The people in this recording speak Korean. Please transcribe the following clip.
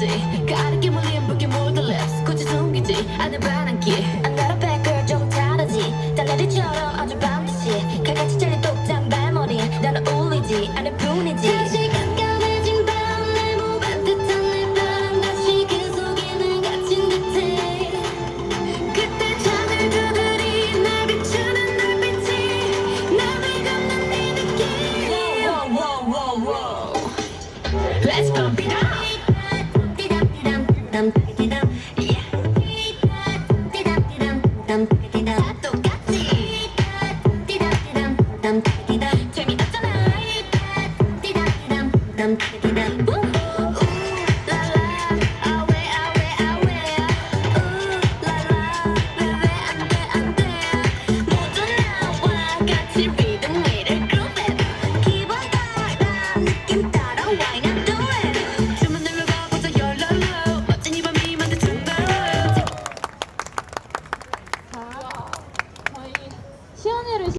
없지 가르게 물린 붉게 몰들레스 굳이 숨기지 않을 바란 길. I'm not a bad girl 조금 다르지. 달래리처럼 아주 반드시 칼같이 잘린 똑장 발머리. 나는 울리지 않을 뿐이지. 모두 랩스. Let's bump it up. 같이 믿음 위를 그룹해 기분 따라 느낌 따라 why not do